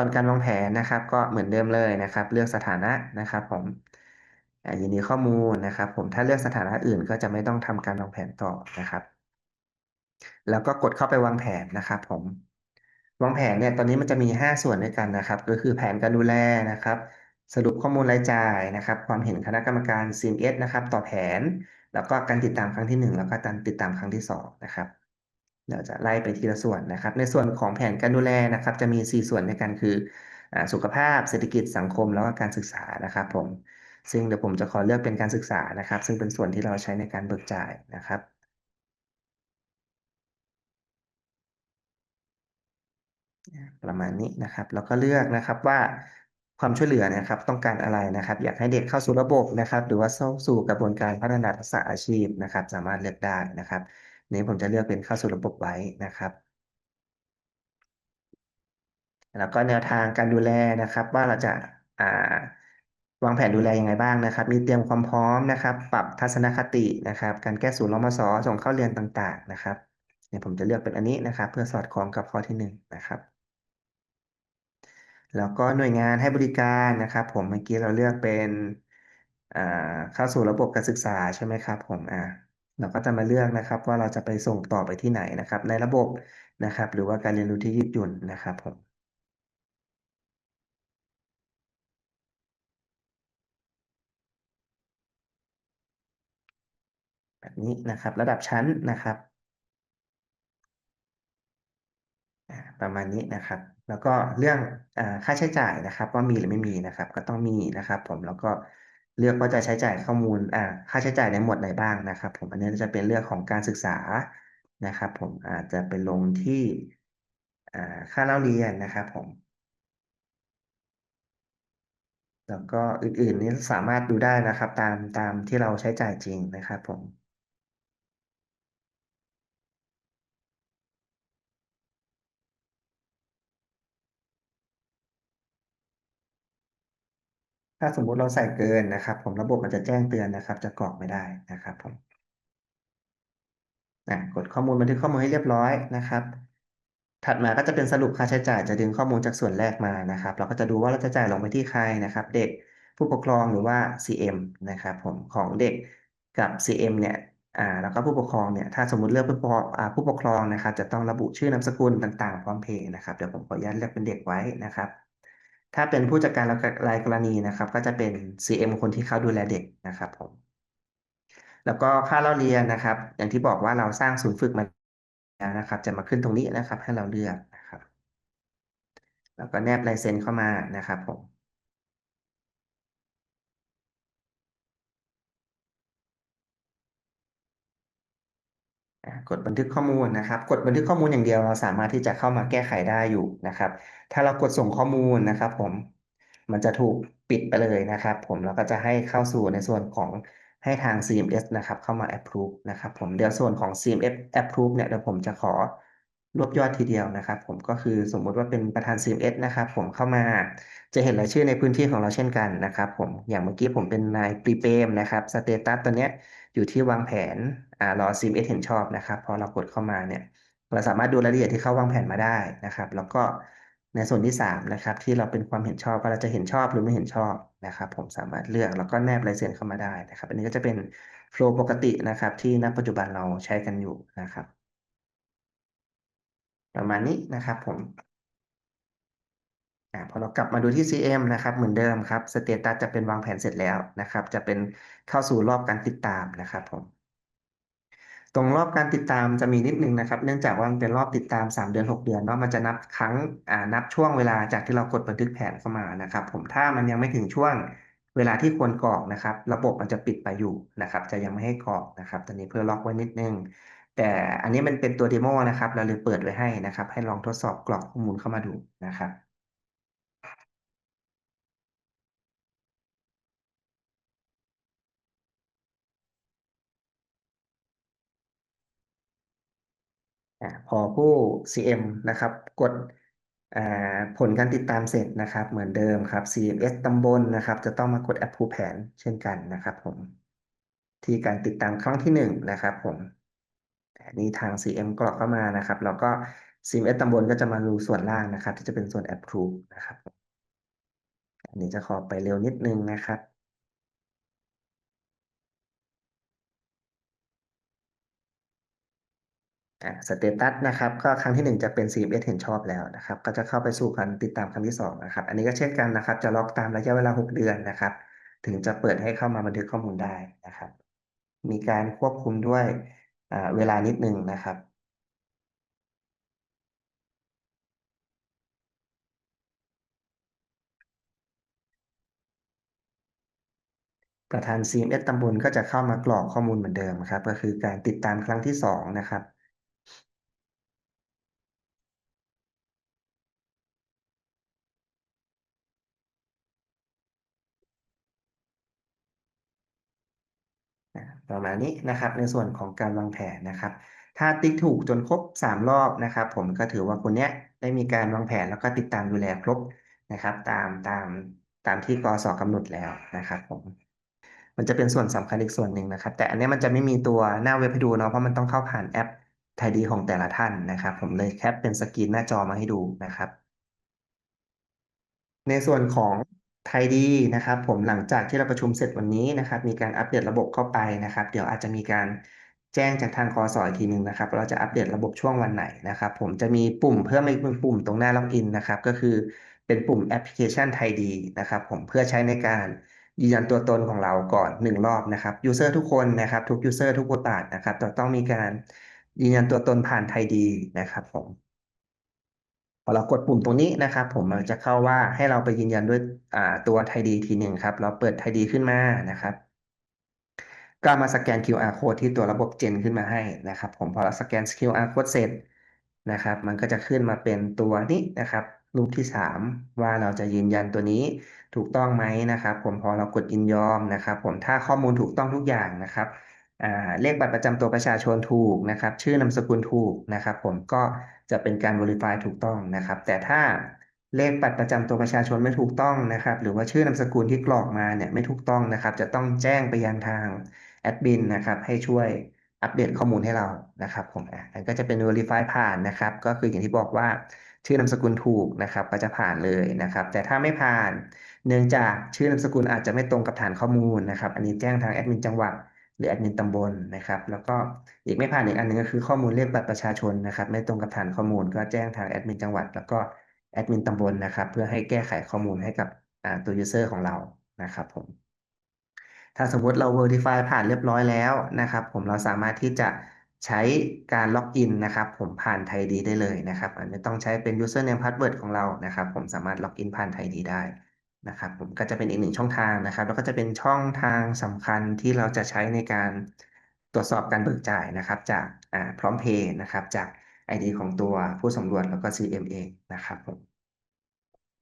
ตอนการวางแผนนะครับ ก็เหมือนเดิมเลยนะครับ เลือกสถานะนะครับผมยินดีข้อมูลนะครับ ผมถ้าเลือกสถานะอื่นก็จะไม่ต้องทำการวางแผนต่อนะครับ แล้วก็กดเข้าไปวางแผนนะครับ ผมวางแผนเนี่ยตอนนี้มันจะมี 5 ส่วนด้วยกันนะครับ ก็คือแผนการดูแลนะครับ สรุปข้อมูลรายจ่ายนะครับ ความเห็นคณะกรรมการ CMS นะครับ ต่อแผน แล้วก็การติดตามครั้งที่ 1 แล้วก็การติดตามครั้งที่2นะครับ เดี๋ยวจะไล่ไปทีละส่วนนะครับ ในส่วนของแผนการดูแลนะครับ จะมี 4 ส่วนด้วยกันคือสุขภาพเศรษฐกิจสังคมแล้วก็การศึกษานะครับ ผม ซึ่งเดี๋ยวผมจะขอเลือกเป็นการศึกษานะครับ ซึ่งเป็นส่วนที่เราใช้ในการเบิกจ่ายนะครับประมาณนี้นะครับ แล้วก็เลือกนะครับว่าความช่วยเหลือนะครับ ต้องการอะไรนะครับ อยากให้เด็กเข้าสู่ระบบนะครับ หรือว่าเข้าสู่กระบวนการพัฒนาทักษะอาชีพนะครับ สามารถเลือกได้นะครับ นี้ผมจะเลือกเป็นเข้าสู่ระบบไว้นะครับ แล้วก็แนวทางการดูแลนะครับ ว่าเราจะวางแผนดูแลยังไงบ้างนะครับ มีเตรียมความพร้อมนะครับ ปรับทัศนคตินะครับ การแก้ศูนย์รมสส่งเข้าเรียนต่าง ๆ นะครับเนี่ยผมจะเลือกเป็นอันนี้นะครับ เพื่อสอดคล้องกับข้อที่1นนะครับแล้วก็หน่วยงานให้บริการนะครับ ผมเมื่อกี้เราเลือกเป็นเข้าสู่ระบบการศึกษาใช่ไหมครับ ผมอ่า เราก็จะมาเลือกนะครับว่าเราจะไปส่งต่อไปที่ไหนนะครับ ในระบบนะครับ หรือว่าการเรียนรู้ที่ยืดหยุ่นนะครับผมแบบนี้นะครับระดับชั้นนะครับ ประมาณนี้นะครับ แล้วก็เรื่องอค่าใช้จ่ายนะครับ ว่ามีหรือไม่มีนะครับ ก็ต้องมีนะครับ ผมแล้วก็ เลือกว่าจะใช้จ่ายข้อมูลอ่าค่าใช้จ่ายในหมวดไหนบ้างนะครับผมอันนี้จะเป็นเรื่องของการศึกษานะครับผมอาจจะไปลงที่ค่าเล่าเรียนนะครับผม แล้วก็อื่นๆนี้สามารถดูได้นะครับ ตามตามที่เราใช้จ่ายจริงนะครับผม ถ้าสมมุติเราใส่เกินนะครับ ผมระบบมันจะแจ้งเตือนนะครับ จะกรอกไม่ได้นะครับผมกดข้อมูลบันทึกข้อมูลให้เรียบร้อยนะครับ ถัดมาก็จะเป็นสรุปค่าใช้จ่ายจะดึงข้อมูลจากส่วนแรกมานะครับ เราก็จะดูว่าเราจะจ่ายลงไปที่ใครนะครับ เด็กผู้ปกครองหรือว่า CM นะครับ ผมของเด็กกับ CM เนี่ยอ่าแล้วก็ผู้ปกครองเนี่ย ถ้าสมมุติเลือกผู้ปกครองผู้ปกครองนะครับ จะต้องระบุชื่อนามสกุลต่างๆ พร้อมเพย์นะครับ เดี๋ยวผมขออนุญาตเลือกเป็นเด็กไว้นะครับ ถ้าเป็นผู้จัดการรายกรณีนะครับ ก็จะเป็น CM คนที่เขาดูแลเด็กนะครับผมแล้วก็ค่าเล่าเรียนนะครับ อย่างที่บอกว่าเราสร้างศูนย์ฝึกมาแล้วนะครับ จะมาขึ้นตรงนี้นะครับ ให้เราเลือกนะครับ แล้วก็แนบลายเซ็นเข้ามานะครับผม กดบันทึกข้อมูลนะครับ กดบันทึกข้อมูลอย่างเดียวเราสามารถที่จะเข้ามาแก้ไขได้อยู่นะครับ ถ้าเรากดส่งข้อมูลนะครับ ผม มันจะถูกปิดไปเลยนะครับ ผมแล้วก็จะให้เข้าสู่ในส่วนของให้ทาง CMS นะครับ เข้ามา approve นะครับ ผมเดี๋ยวส่วนของ CMS approve เนี่ยเดี๋ยวผมจะขอ รวบยอดทีเดียวนะครับ ผมก็คือสมมุติว่าเป็นประธาน CMS นะครับ ผมเข้ามาจะเห็นรายชื่อในพื้นที่ของเราเช่นกันนะครับ ผมอย่างเมื่อกี้ผมเป็นนายปรีเปมนะครับสเตตัสตัวเนี้ยอยู่ที่วางแผนอ่ารอ CMS เห็นชอบนะครับพอเรากดเข้ามาเนี่ยเราสามารถดูรายละเอียดที่เขาวางแผนมาได้นะครับ แล้วก็ในส่วนที่3นะครับที่เราเป็นความเห็นชอบว่าเราจะเห็นชอบหรือไม่เห็นชอบนะครับ ผมสามารถเลือกแล้วก็แนบลายเซ็นเข้ามาได้นะครับ อันนี้ก็จะเป็นโฟล์ปกตินะครับ ที่ณปัจจุบันเราใช้กันอยู่นะครับ ประมาณนี้นะครับผมอพอเรากลับมาดูที่ CM นะครับ เหมือนเดิมครับสเตตัสจะเป็นวางแผนเสร็จแล้วนะครับ จะเป็นเข้าสู่รอบการติดตามนะครับผมตรงรอบการติดตามจะมีนิดนึงนะครับ เนื่องจากว่ามันเป็นรอบติดตาม 3 เดือน 6 เดือนเนาะมันจะนับครั้งนับช่วงเวลาจากที่เรากดบันทึกแผนเข้ามานะครับ ผมถ้ามันยังไม่ถึงช่วงเวลาที่ควรกรอกนะครับ ระบบมันจะปิดไปอยู่นะครับ จะยังไม่ให้กรอกนะครับ ตอนนี้เพื่อล็อกไว้นิดนึง แต่อันนี้มันเป็นตัวเดโมนะครับ เราเลยเปิดไว้ให้นะครับ ให้ลองทดสอบกรอกข้อมูลเข้ามาดูนะครับพอผู้ CM นะครับ กดผลการติดตามเสร็จนะครับ เหมือนเดิมครับ CMS ตำบลนะครับ จะต้องมากด approve แผนเช่นกันนะครับผม ที่การติดตามครั้งที่1นะครับผม อันนี้ทาง CM กรอกเข้ามานะครับเราก็ CMS ตำบลก็จะมาดูส่วนล่างนะครับ ที่จะเป็นส่วน approve นะครับ อันนี้จะขอไปเร็วนิดนึงนะครับสเตตัสนะครับก็ครั้งที่ 1 จะเป็น CMS เห็นชอบแล้วนะครับ ก็จะเข้าไปสู่การติดตามครั้งที่2นะครับ อันนี้ก็เช่นกันนะครับ จะล็อกตามระยะเวลา 6 เดือนนะครับ ถึงจะเปิดให้เข้ามาบันทึกข้อมูลได้นะครับ มีการควบคุมด้วย เวลานิดนึงนะครับประธาน CMS ตำบลก็จะเข้ามากรอกข้อมูลเหมือนเดิมครับ ก็คือการติดตามครั้งที่ 2 นะครับ ประมาณนี้นะครับในส่วนของการวางแผนนะครับ ถ้าติ๊กถูกจนครบ 3 รอบนะครับ ผมก็ถือว่าคนเนี้ยได้มีการวางแผนแล้วก็ติดตามดูแลครบนะครับ ตามตามตามที่กสกำหนดแล้วนะครับผมมันจะเป็นส่วนสำคัญอีกส่วนหนึ่งนะครับ แต่อันนี้มันจะไม่มีตัวหน้าเว็บให้ดูเนาะเพราะมันต้องเข้าผ่านแอปไทยดีของแต่ละท่านนะครับ ผมเลยแคปเป็นสกรีนหน้าจอมาให้ดูนะครับ ในส่วนของ ไทยดีนะครับ ผมหลังจากที่เราประชุมเสร็จวันนี้นะครับ มีการอัปเดตระบบเข้าไปนะครับ เดี๋ยวอาจจะมีการแจ้งจากทางคอสอีกทีหนึ่งนะครับ เราจะอัปเดตระบบช่วงวันไหนนะครับ ผมจะมีปุ่มเพิ่มอีกปุ่มตรงหน้าล็อกอินนะครับ ก็คือเป็นปุ่มแอปพลิเคชันไทยดีนะครับ ผมเพื่อใช้ในการยืนยันตัวตนของเราก่อนหนึ่งรอบนะครับยูเซอร์ทุกคนนะครับทุกยูเซอร์ทุกบทบาทนะครับจะต้องมีการยืนยันตัวตนผ่านไทยดีนะครับผม อเรากดปุ่มตรงนี้นะครับ ผมมันจะเข้าว่าให้เราไปยืนยันด้วยตัวไทยดีทีหนึ่งครับ เราเปิดไทยดีขึ้นมานะครับ ก็มาสแกน QR code ที่ตัวระบบเจนขึ้นมาให้นะครับ ผมพอเราสแกน QR code เสร็จนะครับ มันก็จะขึ้นมาเป็นตัวนี้นะครับ รูปที่ 3 ว่าเราจะยืนยันตัวนี้ถูกต้องไหมนะครับ ผมพอเรากดยินยอมนะครับ ผมถ้าข้อมูลถูกต้องทุกอย่างนะครับ เลขบัตรประจำตัวประชาชนถูกนะครับ ชื่อนามสกุลถูกนะครับ ผมก็จะเป็นการ verify ถูกต้องนะครับ แต่ถ้าเลขบัตรประจำตัวประชาชนไม่ถูกต้องนะครับ หรือว่าชื่อนามสกุลที่กรอกมาเนี่ยไม่ถูกต้องนะครับ จะต้องแจ้งไปยังทางแอดมินนะครับ ให้ช่วยอัปเดตข้อมูลให้เรานะครับ ผมอะนก็จะเป็น verify ผ่านนะครับ ก็คืออย่างที่บอกว่าชื่อนามสกุลถูกนะครับ ก็จะผ่านเลยนะครับ แต่ถ้าไม่ผ่าน เนื่องจากชื่อนามสกุลอาจจะไม่ตรงกับฐานข้อมูลนะครับ อันนี้แจ้งทางแอดมินจังหวัด หรือแอดมินตำบลนะครับ แล้วก็อีกไม่ผ่านอีกอันนึงก็คือข้อมูลเลขบัตรประชาชนนะครับ ไม่ตรงกับฐานข้อมูลก็แจ้งทางแอดมินจังหวัด แล้วก็แอดมินตำบลนะครับ เพื่อให้แก้ไขข้อมูลให้กับตัวยูเซอร์ของเรานะครับผมถ้าสมมติเรา Verify ผ่านเรียบร้อยแล้วนะครับ ผมเราสามารถที่จะใช้การล็อกอินนะครับ ผมผ่านไทยดีได้เลยนะครับอันนี้ต้องใช้เป็น username password ของเรานะครับ ผมสามารถล็อกอินผ่านไทยดีได้ นะครับผมก็จะเป็นอีกหนึ่งช่องทางนะครับ แล้วก็จะเป็นช่องทางสำคัญที่เราจะใช้ในการตรวจสอบการเบิกจ่ายนะครับ จากพร้อมเพย์นะครับ จาก ID ของตัวผู้สำรวจแล้วก็ CM เองนะครับผม